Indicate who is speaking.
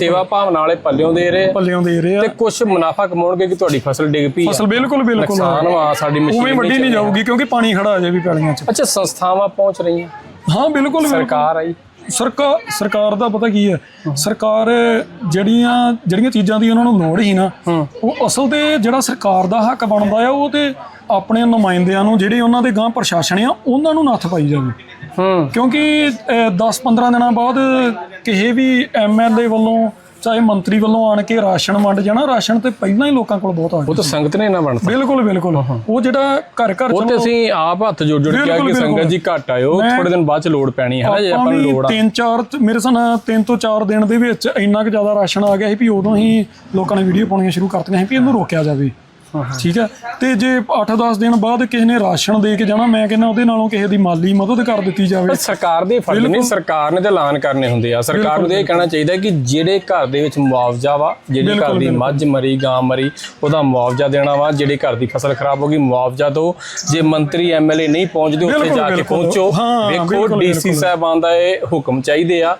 Speaker 1: ਸੇਵਾ ਭਾਵਨਾ ਵਾਲੇ ਪੱਲਿਓਂ ਦੇ ਰਹੇ ਆ।
Speaker 2: ਪੱਲਿਓਂ ਦੇ ਰਹੇ ਆ।
Speaker 1: ਤੇ ਕੁਝ ਮੁਨਾਫਾ ਕਮਾਉਣਗੇ ਕਿ ਤੁਹਾਡੀ ਫਸਲ ਡਿੱਗ ਪਈ ਆ।
Speaker 2: ਫਸਲ ਬਿਲਕੁਲ ਬਿਲਕੁਲ।
Speaker 1: ਨੁਕਸਾਨ ਵਾ ਸਾਡੀ ਮਸ਼ੀਨ
Speaker 2: ਉਵੇਂ ਵੱਡੀ ਨਹੀਂ ਜਾਊਗੀ ਕਿਉਂਕਿ ਪਾਣੀ ਖੜਾ ਅਜੇ ਵੀ ਪੈਲੀਆਂ 'ਚ।
Speaker 1: ਅੱਛਾ ਸੰਸਥਾਵਾਂ ਪਹੁੰਚ ਰਹੀਆਂ।
Speaker 2: ਹਾਂ ਬਿਲਕੁਲ।
Speaker 1: ਸਰਕਾਰ ਆਈ।
Speaker 2: ਸਰਕਾਰ ਸਰਕਾਰ ਦਾ ਪਤਾ ਕੀ ਹੈ? ਸਰਕਾਰ ਜਿਹੜੀਆਂ ਜਿਹੜੀਆਂ ਚੀਜ਼ਾਂ ਦੀ ਉਹਨਾਂ ਨੂੰ ਲੋੜ ਹੀ ਨਾ ਉਹ ਅਸਲ ਤੇ ਜਿਹੜਾ ਸਰਕਾਰ ਦਾ ਹੱਕ ਬਣਦਾ ਆ ਉਹ ਤੇ ਆਪਣੇ ਨੁਮਾਇੰਦਿਆਂ ਨੂੰ ਜਿਹੜੇ ਉਹਨਾਂ ਦੇ ਗਾਂ ਪ੍ਰਸ਼ਾਸਨ ਆ ਉਹਨਾਂ ਨੂੰ ਨੱਥ ਪਾਈ ਜਾਵੇ।
Speaker 1: ਹੂੰ।
Speaker 2: ਕਿਉਂਕਿ 10-15 ਦਿਨਾਂ ਬਾਅਦ ਕਿਸੇ ਵੀ ਐਮਐਲਏ ਵੱਲੋਂ ਚਾਹੇ ਮੰਤਰੀ ਵੱਲੋਂ ਆਣ ਕੇ ਰਾਸ਼ਨ ਵੰਡ ਜਾਣਾ ਰਾਸ਼ਨ ਤੇ ਪਹਿਲਾਂ ਹੀ ਲੋਕਾਂ ਕੋਲ ਬਹੁਤ ਆ
Speaker 1: ਉਹ
Speaker 2: ਗਿਆ
Speaker 1: ਤਾਂ ਸੰਗਤ ਨੇ ਨਾ ਬਣਦਾ
Speaker 2: ਬਿਲਕੁਲ ਬਿਲਕੁਲ। ਉਹ ਜਿਹੜਾ ਘਰ ਘਰ
Speaker 1: ਉਹ ਤੇ ਅਸੀਂ ਆਪ ਹੱਥ ਜੋੜ ਜੋੜ ਕੇ ਕਿਹਾ ਕਿ ਸੰਗਤ ਜੀ ਘੱਟ ਆਇਓ ਥੋੜੇ ਦਿਨ ਬਾਅਦ ਚ ਲੋੜ ਪੈਣੀ ਹੈ ਨਾ ਜੇ ਆਪਾਂ ਨੂੰ ਲੋੜ ਆ।
Speaker 2: ਤਿੰਨ ਚਾਰ ਮੇਰੇ ਸਾਬ ਨਾਲ ਤਿੰਨ ਤੋਂ ਚਾਰ ਦਿਨ ਦੇ ਵਿੱਚ ਇੰਨਾ ਕੁ ਜ਼ਿਆਦਾ ਰਾਸ਼ਨ ਆ ਗਿਆ ਸੀ ਵੀ ਉਦੋਂ ਹੀ ਲੋਕਾਂ ਨੇ ਵੀਡੀਓ ਪਾਉਣੀਆਂ ਸ਼ੁਰੂ ਕਰਤੀਆਂ ਸੀ ਵੀ ਇਹਨੂੰ ਰੋਕਿਆ ਜਾਵੇ। ਠੀਕ ਹੈ ਤੇ ਜੇ 8-10 ਦਿਨ ਬਾਅਦ ਕਿਸੇ ਨੇ ਰਾਸ਼ਨ ਦੇ ਕੇ ਜਾਣਾ ਮੈਂ ਕਹਿੰਦਾ ਉਹਦੇ ਨਾਲੋਂ ਕਿਸੇ ਦੀ ਮਾਲੀ ਮਦਦ ਕਰ ਦਿੱਤੀ ਜਾਵੇ।
Speaker 1: ਸਰਕਾਰ ਦੇ ਫਰਜ਼ ਨਹੀਂ ਸਰਕਾਰ ਨੇ ਤਾਂ ਐਲਾਨ ਕਰਨੇ ਹੁੰਦੇ ਆ। ਸਰਕਾਰ ਨੂੰ ਇਹ ਕਹਿਣਾ ਚਾਹੀਦਾ ਕਿ ਜਿਹੜੇ ਘਰ ਦੇ ਵਿੱਚ ਮੁਆਵਜ਼ਾ ਵਾ ਜਿਹੜੀ ਘਰ ਦੀ ਮੱਝ ਮਰੀ ਗਾਂ ਮਰੀ ਉਹਦਾ ਮੁਆਵਜ਼ਾ ਦੇਣਾ ਵਾ। ਜਿਹੜੇ ਘਰ ਦੀ ਫਸਲ ਖਰਾਬ ਹੋ ਗਈ ਮੁਆਵਜ਼ਾ ਦਿਓ। ਜੇ ਮੰਤਰੀ ਐਮਐਲਏ ਨਹੀਂ ਪਹੁੰਚਦੇ ਉੱਥੇ ਜਾ ਕੇ। ਪਹੁੰਚੋ। ਵੇਖੋ ਡੀਸੀ ਸਾਹਿਬਾਨ ਦਾ ਇਹ ਹੁਕਮ ਚਾਹੀਦੇ ਆ।